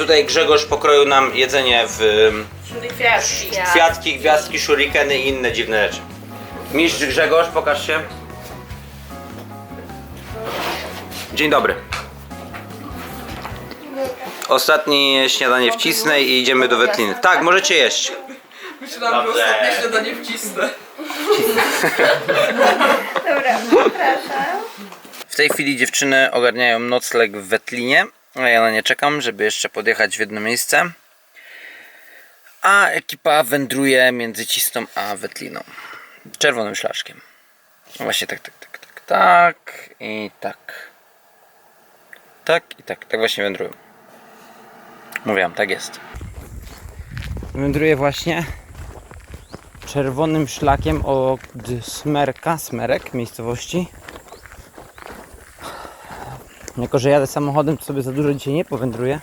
tutaj Grzegorz pokroił nam jedzenie w Kwiatki. kwiatki, gwiazdki, shurikeny i inne dziwne rzeczy. Mistrz Grzegorz, pokaż się. Dzień dobry. Ostatnie śniadanie wcisnę i idziemy do Wetliny. Tak, możecie jeść. Myślałam, że Dobrze. ostatnie śniadanie wcisnę. Dobra, zapraszam. W tej chwili dziewczyny ogarniają nocleg w Wetlinie, a ja na nie czekam, żeby jeszcze podjechać w jedno miejsce. A ekipa wędruje między Cistą a Wetliną. Czerwonym szlaszkiem. No Właśnie tak, tak, tak, tak, tak i tak. Tak i tak, tak właśnie wędrują. Mówiłam, tak jest. Wędruję właśnie czerwonym szlakiem od Smerka, Smerek miejscowości. Jako, że jadę samochodem, to sobie za dużo dzisiaj nie powędruję,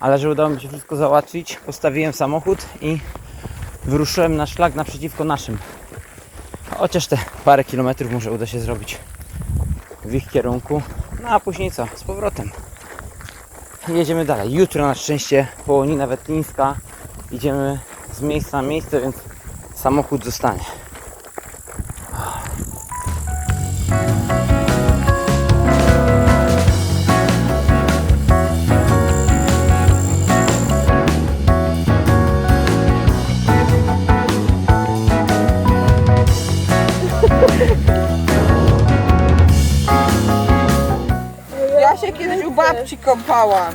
ale że udało mi się wszystko załatwić, postawiłem samochód i wyruszyłem na szlak naprzeciwko naszym. Chociaż te parę kilometrów może uda się zrobić w ich kierunku. No a później co? Z powrotem. Jedziemy dalej. Jutro na szczęście połonina wetlińska. Idziemy z miejsca na miejsce, więc samochód zostanie. Babci kąpałam.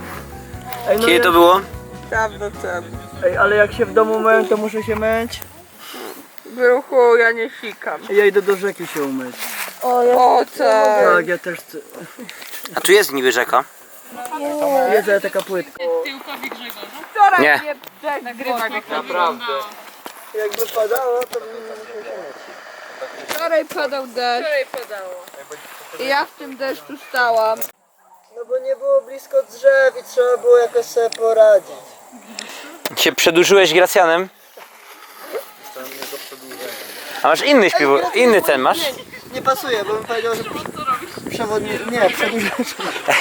Ej, no Kiedy ja, to było? Prawda temu. ej, ale jak się w domu myję, to muszę się myć. Bruchu, ja nie sikam. Ja idę do rzeki się umyć. O tak. Tak, ja też chcę. A tu jest niby rzeka. Jedzę taka płytka. Wczoraj Nie. mnie deszcz Nagrywa Naprawdę. Jakby padało, to bym musiał się myć. Wczoraj padał deszcz. Wczoraj padało. I ja w tym deszczu stałam. No bo nie było blisko drzew i trzeba było jakoś sobie poradzić. Się przedłużyłeś Gracjanem? A masz inny śpiew, inny ten masz? Nie pasuje, bo bym powiedział, że przewodnik... Nie, przedłużacz.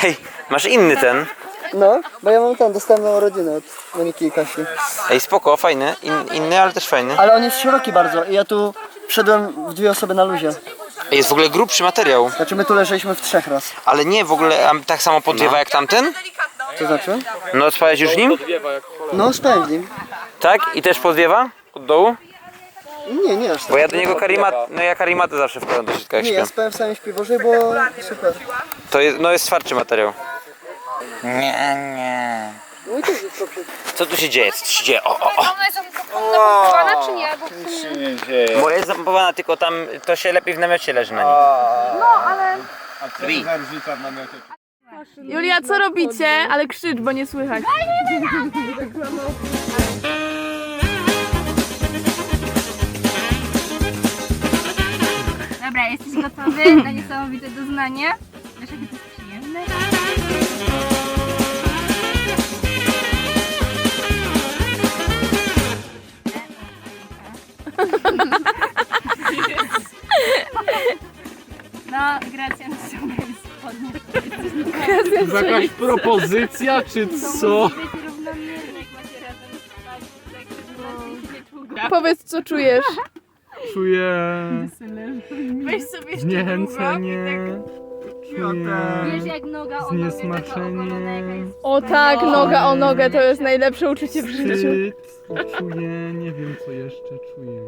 Ej, masz inny ten. No, bo ja mam tam dostępną rodzinę od Moniki i Kasi. Ej, spoko, fajny. In, inny, ale też fajny. Ale on jest szeroki bardzo i ja tu wszedłem w dwie osoby na luzie. Jest w ogóle grubszy materiał. Znaczy my tu leżeliśmy w trzech raz. Ale nie w ogóle tak samo podwiewa jak tamten? To znaczy? No spałeś już nim? No, spałem w nim. Tak? I też podwiewa? Od dołu? Nie, nie aż tak. Bo ja do niego karimat, no ja karimatę zawsze wkładam do środka jak Nie, ja śpię. spałem w samej śpiworze, bo super. To jest, no jest twardszy materiał. Nie, nie. No. Co tu się dzieje? Co tu się dzieje? O, o, o. zapompowana czy nie? Bo w sumie... Bo jest zapompowana, tylko tam to się lepiej w namiocie leży na nim. Julia, co robicie? Ale krzycz, bo nie słychać. Dobra, jesteś gotowy na niesamowite doznanie? Wiesz, jakie to jest przyjemne? No, Gracja na ściągaj spodnie. To jakaś propozycja, czy co? Musi być równomiernie, jak macie razem spać, tak żeby bardziej się czuł gra. Powiedz, co czujesz. Czuję Weź sobie zniechęcenie, czuję Wiesz, jak noga o nogę, taka jest O tak, noga o nogę to jest najlepsze uczucie w życiu. wstyd, czuję, nie wiem co jeszcze czuję.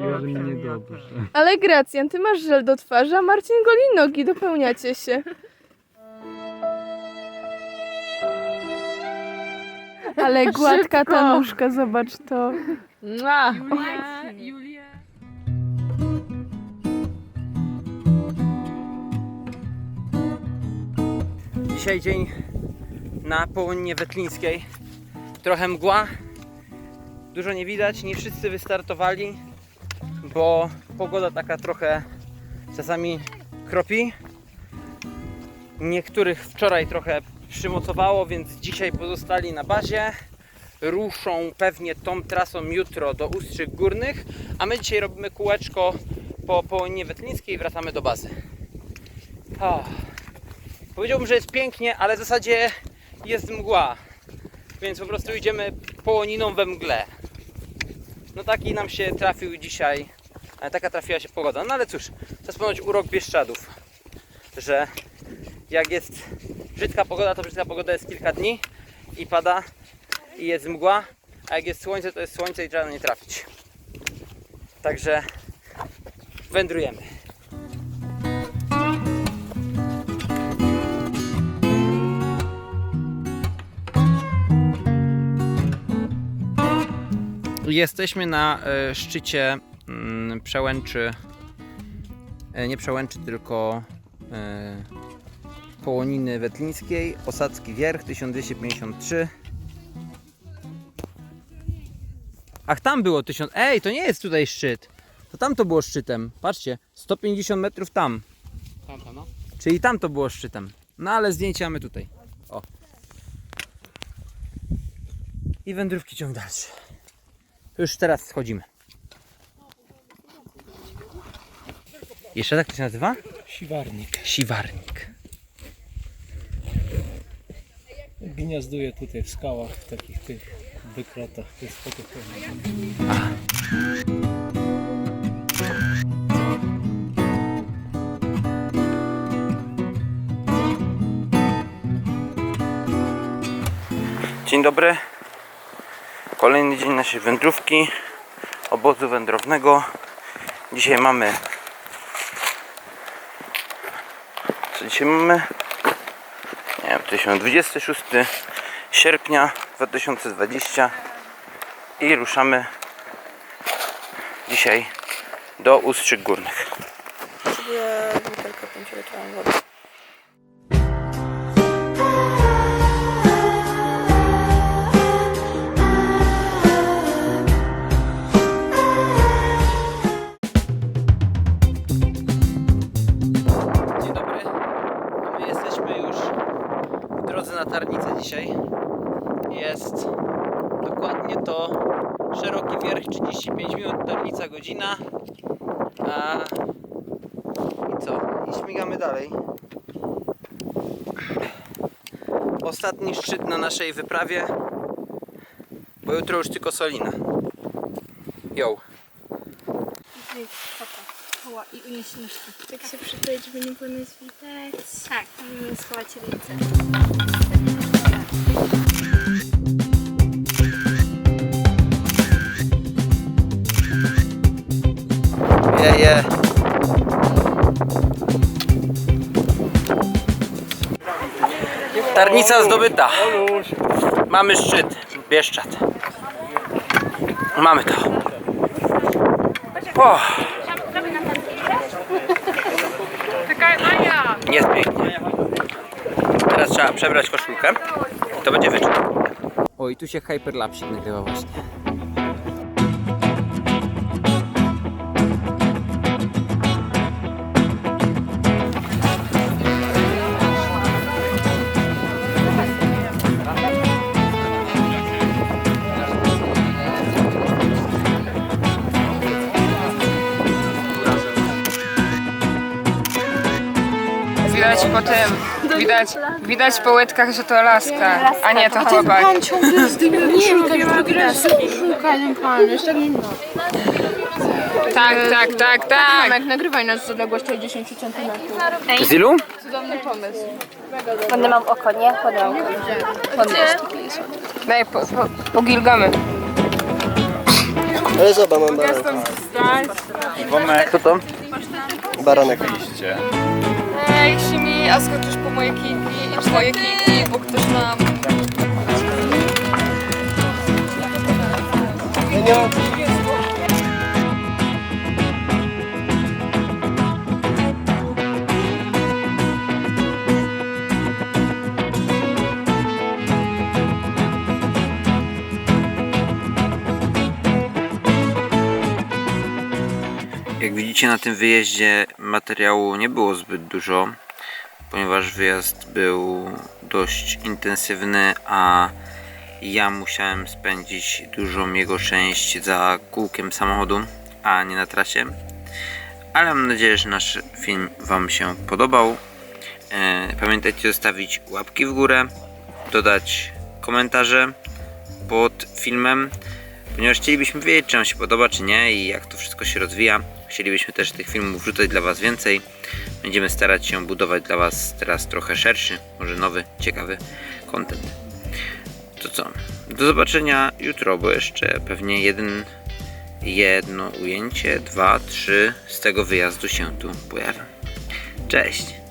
Czuję, że mi niedobrze. Ale Gracjan, ty masz żel do twarzy, a Marcin goli nogi, dopełniacie się. Ale gładka ta nóżka, zobacz to. Julia, Julia. Dzisiaj dzień na połoninie wetlińskiej. Trochę mgła. Dużo nie widać, nie wszyscy wystartowali, bo pogoda taka trochę czasami kropi. Niektórych wczoraj trochę przymocowało, więc dzisiaj pozostali na bazie. Ruszą pewnie tą trasą jutro do Ustrzyk Górnych, a my dzisiaj robimy kółeczko po połoninie wetlińskiej i wracamy do bazy. O. Powiedziałbym, że jest pięknie, ale w zasadzie jest mgła, więc po prostu idziemy połoniną we mgle. No taki nam się trafił dzisiaj, taka trafiła się pogoda. No ale cóż, to jest ponoć urok Bieszczadów, że jak jest brzydka pogoda, to brzydka pogoda jest kilka dni i pada i jest mgła, a jak jest słońce, to jest słońce i trzeba na nie trafić. Także wędrujemy. Jesteśmy na e, szczycie mm, przełęczy, e, nie przełęczy, tylko e, Połoniny Wetlińskiej, Osadzki Wierch 1253. Ach, tam było 1000. Ej, to nie jest tutaj szczyt. To tam to było szczytem. Patrzcie, 150 metrów tam. No. Czyli tam to było szczytem. No ale zdjęcia mamy tutaj. O. I wędrówki ciąg dalszy. Już teraz schodzimy. Jeszcze tak to się nazywa? Siwarnik. Siwarnik. Gniazduje tutaj w skałach, w takich tych wykrotach. To jest fotochronik. Dzień dobry. Kolejny dzień naszej wędrówki, obozu wędrownego. Dzisiaj mamy. Co dzisiaj mamy? Nie wiem, to się 26 sierpnia 2020 i ruszamy dzisiaj do Ustrzyk Górnych. Potrzebuję butelkę 5 litrową wody. To szeroki wierch 35 minut, Tarnica godzina. A... I co? I śmigamy dalej. Ostatni szczyt na naszej wyprawie, bo jutro już tylko Solina. Yo. Koła i unieść nóżki. Tak się przykleić, żeby nie było nas widać. Tak, możemy schować ręce. Je, je. Tarnica zdobyta. Mamy szczyt. Bieszczad. Mamy to. O, jest pięknie. Teraz trzeba przebrać koszulkę. To będzie wyczyn. O, i tu się Hyperlapsik nagrywa właśnie. Widać po tym, widać, widać po łydkach, że to laska, a nie to chłopak. Tak, tak, tak, tak. Jak nagrywaj nas z odległości 10 cm. Z ilu? Cudowny pomysł. Ładne mam oko, nie? Oko. Daj, po, po, pogilgamy. Ale zobacz, mam baranek. Co to? baranek. Ej, Simi, a skoczysz po moje kijki i twoje kijki, bo ktoś nam... Jak widzicie na tym wyjeździe materiału nie było zbyt dużo, ponieważ wyjazd był dość intensywny, a ja musiałem spędzić dużą jego część za kółkiem samochodu, a nie na trasie. Ale mam nadzieję, że nasz film Wam się podobał. E, Pamiętajcie zostawić łapki w górę, dodać komentarze pod filmem, ponieważ chcielibyśmy wiedzieć, czy Wam się podoba, czy nie i jak to wszystko się rozwija. Chcielibyśmy też tych filmów wrzucać dla Was więcej. Będziemy starać się budować dla Was teraz trochę szerszy, może nowy, ciekawy content. To co? Do zobaczenia jutro, bo jeszcze pewnie jeden, jedno ujęcie, dwa, trzy z tego wyjazdu się tu pojawią. Cześć!